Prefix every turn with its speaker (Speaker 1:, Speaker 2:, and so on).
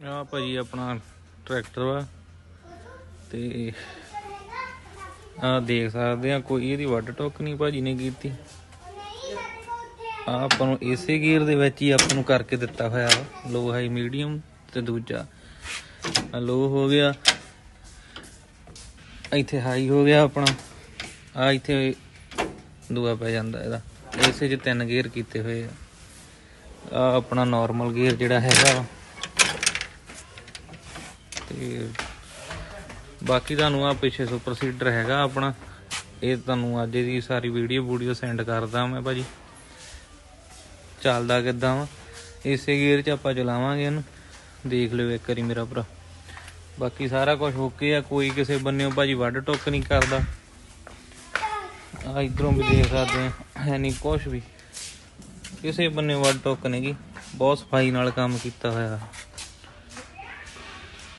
Speaker 1: ਆ ਭਾਜੀ ਆਪਣਾ ਟਰੈਕਟਰ ਵਾ। ਤੇ ਆ ਦੇਖ ਸਕਦੇ ਆ, ਕੋਈ ਇਹਦੀ ਵੱਡ ਟੁੱਕ ਨਹੀਂ ਭਾਜੀ ਨੇ ਕੀਤੀ। ਆ ਆਪਾਂ ਨੂੰ ਇਸੇ ਗੀਅਰ ਦੇ ਵਿੱਚ ਹੀ ਆਪਾਂ ਨੂੰ ਕਰਕੇ ਦਿੱਤਾ ਹੋਇਆ ਵਾ ਲੋ ਹਾਈ ਮੀਡੀਅਮ ਤੇ ਦੂਜਾ। ਲੋ ਹੋ ਗਿਆ। ਇੱਥੇ ਹਾਈ ਹੋ ਗਿਆ ਆਪਣਾ। ਆ ਇੱਥੇ ਦੂਆ ਪੈ ਜਾਂਦਾ ਇਹਦਾ। ਇਸੇ 'ਚ ਤਿੰਨ ਗੇਅਰ ਕੀਤੇ ਹੋਏ ਆ। ਆ ਆਪਣਾ ਨਾਰਮਲ ਗੇਅਰ ਜਿਹੜਾ ਹੈਗਾ ਵਾ। ਤੇ ਬਾਕੀ ਤੁਹਾਨੂੰ ਆ ਪਿੱਛੇ ਸੁਪਰ ਸੀਡਰ ਹੈਗਾ ਆਪਣਾ। ਇਹ ਤੁਹਾਨੂੰ ਅੱਜ ਦੀ ਸਾਰੀ ਵੀਡੀਓ ਵੀਡੀਓ ਸੈਂਡ ਕਰਦਾ ਮੈਂ ਭਾਜੀ। ਚੱਲਦਾ ਕਿੱਦਾਂ ਵਾ? ਇਸੇ ਗੇਅਰ 'ਚ ਆਪਾਂ ਚਲਾਵਾਂਗੇ ਇਹਨੂੰ। ਦੇਖ ਲਿਓ ਇੱਕ ਵਾਰੀ ਮੇਰਾ ਭਰਾ। ਬਾਕੀ ਸਾਰਾ ਕੁਝ ਓਕੇ ਆ, ਕੋਈ ਕਿਸੇ ਬੰਨਿਓ ਭਾਜੀ ਵੱਡ ਟੁੱਕ ਨਹੀਂ ਕਰਦਾ। ਆ ਇਧਰੋਂ ਵੀ ਦੇਖ ਸਕਦੇ ਆ, ਹੈ ਨਹੀਂ ਕੁਝ ਵੀ। ਕਿਸੇ ਬੰਨੇ ਵੱਡ ਟੋਕ ਨਹੀਂ ਬਹੁਤ ਸਫ਼ਾਈ ਨਾਲ ਕੰਮ ਕੀਤਾ ਹੋਇਆ।